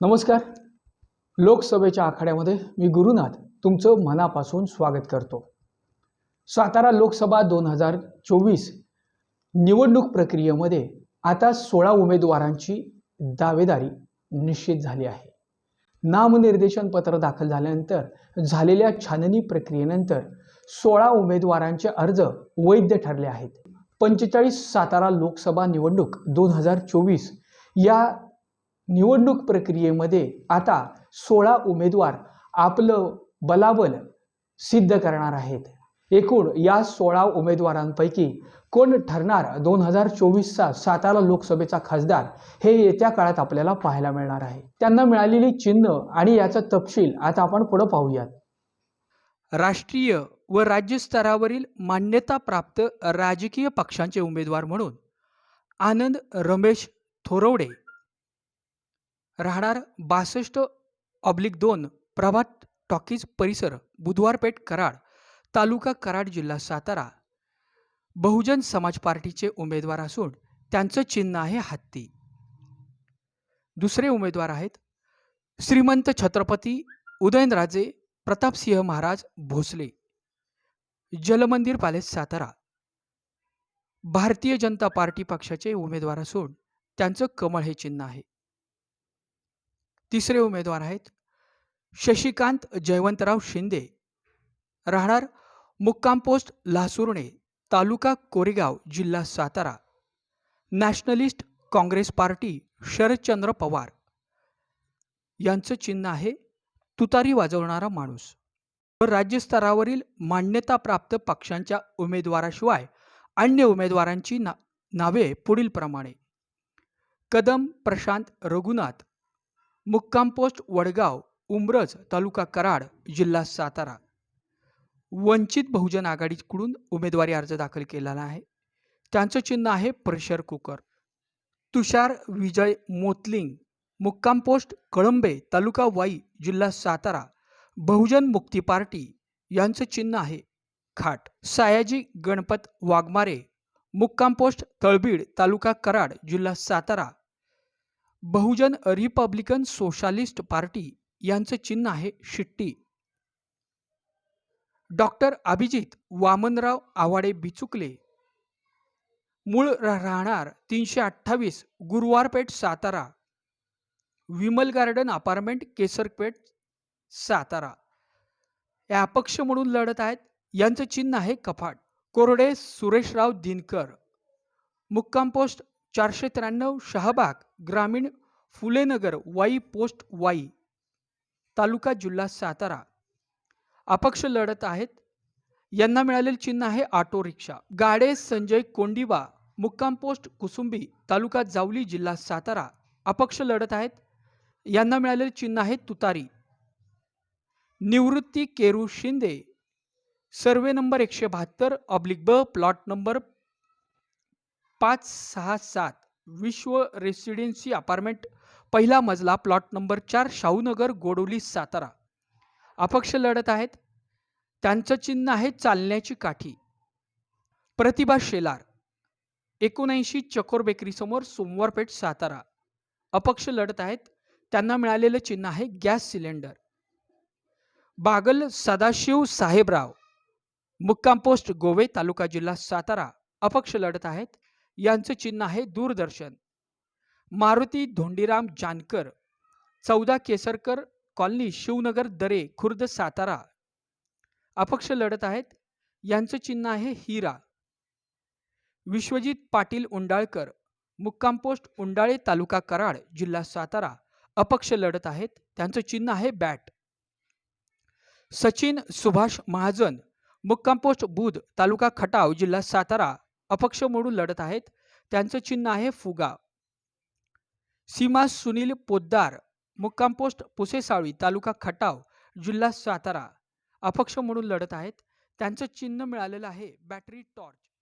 नमस्कार. लोकसभेच्या आखाड्यामध्ये मी गुरुनाथ तुमचं मनापासून स्वागत करतो. सातारा लोकसभा दोन हजार चोवीस निवडणूक प्रक्रियेमध्ये आता सोळा उमेदवारांची दावेदारी निश्चित झाली आहे. नामनिर्देशन पत्र दाखल झाल्यानंतर झालेल्या छाननी प्रक्रियेनंतर सोळा उमेदवारांचे अर्ज वैध ठरले आहेत. पंचेचाळीस सातारा लोकसभा निवडणूक दोन हजार चोवीस या निवडणूक प्रक्रियेमध्ये आता सोळा उमेदवार आपलं बलाबल सिद्ध करणार आहेत. एकूण या सोळा उमेदवारांपैकी कोण ठरणार दोन हजार चोवीसचा सातारा लोकसभेचा खासदार हे येत्या काळात आपल्याला पाहायला मिळणार आहे. त्यांना मिळालेली चिन्ह आणि याचा तपशील आता आपण पुढं पाहूयात. राष्ट्रीय व राज्य स्तरावरील मान्यताप्राप्त राजकीय पक्षांचे उमेदवार म्हणून आनंद रमेश थोरवडे राहणार बासष्ट ऑब्लिक दोन प्रभात टॉकीज परिसर बुधवारपेठ कराड तालुका कराड जिल्हा सातारा. बहुजन समाज पार्टीचे उमेदवार असून त्यांचं चिन्ह आहे हत्ती. दुसरे उमेदवार आहेत श्रीमंत छत्रपती उदयनराजे प्रतापसिंह महाराज भोसले. जलमंदिर पॅलेस सातारा. भारतीय जनता पार्टी पक्षाचे उमेदवार असून त्यांचं कमळ हे चिन्ह आहे. तिसरे उमेदवार आहेत. शशिकांत जयवंतराव शिंदे. राहणार मुक्काम पोस्ट लासुर्णे तालुका कोरेगाव जिल्हा Satara. Nationalist Congress Party Sharadchandra Pawar. यांचं चिन्ह आहे तुतारी वाजवणारा माणूस. व राज्यस्तरावरील मान्यताप्राप्त पक्षांच्या उमेदवाराशिवाय अन्य उमेदवारांची ना नावे पुढीलप्रमाणे. कदम प्रशांत रघुनाथ. मुक्काम पोस्ट वडगाव उमरज तालुका कराड जिल्हा सातारा. वंचित बहुजन आघाडीकडून उमेदवारी अर्ज दाखल केलेला आहे. त्यांचं चिन्ह आहे प्रेशर कुकर. तुषार विजय मोतलिंग मुक्काम पोस्ट कळंबे तालुका वाई जिल्हा सातारा. बहुजन मुक्ती पार्टी यांचं चिन्ह आहे खाट. सायाजी गणपत वाघमारे मुक्काम पोस्ट तळबीड तालुका कराड जिल्हा Satara. Bahujan Republican Socialist Party यांचं चिन्ह आहे शिट्टी. डॉक्टर अभिजित वामनराव आवाडे बिचुकले. मूळ राहणार तीनशे अठ्ठावीस Guruwarpeth Satara. Vimal garden apartment Kesarpeth Satara. या अपक्ष म्हणून लढत आहेत. यांचं चिन्ह आहे कफाट कोरडे सुरेशराव दिनकर. मुक्काम पोस्ट चारशे त्र्याण्णव शहाबाग ग्रामीण फुलेनगर वाई पोस्ट वाई तालुका जिल्हा सातारा. अपक्ष लढत आहेत. यांना मिळालेले चिन्ह आहे ऑटो रिक्षा. गाडे संजय कोंडिबा मुक्काम पोस्ट कुसुंबी तालुका जावली जिल्हा सातारा. अपक्ष लढत आहेत. यांना मिळालेले चिन्ह आहे तुतारी. निवृत्ती केरू शिंदे. सर्वे नंबर एकशे बहात्तर ऑब्लिक ब प्लॉट नंबर पाच सहा सात विश्व रेसिडेन्सी अपार्टमेंट पहिला मजला प्लॉट नंबर चार शाहूनगर गोडोली सातारा. अपक्ष लढत आहेत. त्यांचं चिन्ह आहे चालण्याची काठी. प्रतिभा शेलार एकोणऐंशी चकोर बेकरीसमोर सोमवारपेठ सातारा. अपक्ष लढत आहेत. त्यांना मिळालेलं चिन्ह आहे गॅस सिलेंडर. बागल सदाशिव साहेबराव मुक्काम पोस्ट गोवे तालुका जिल्हा सातारा. अपक्ष लढत आहेत. यांचं चिन्ह आहे दूरदर्शन. मारुती धोंडीराम जानकर चौदा केसरकर कॉलनी शिवनगर दरे खुर्द सातारा. अपक्ष लढत आहेत. यांचं चिन्ह आहे हिरा. विश्वजित पाटील उंडाळकर मुक्काम पोस्ट उंडाळे तालुका कराड जिल्हा सातारा. अपक्ष लढत आहेत. त्यांचं चिन्ह आहे बॅट. सचिन सुभाष महाजन मुक्काम पोस्ट बुध तालुका खटाव जिल्हा सातारा. अपक्ष म्हणून लढत आहेत. त्यांचं चिन्ह आहे फुगा. सीमा सुनील पोद्दार मुक्काम पोस्ट पुसेसाळी तालुका खटाव जिल्हा सातारा. अपक्ष म्हणून लढत आहेत. त्यांचं चिन्ह मिळालेलं आहे. Battery torch.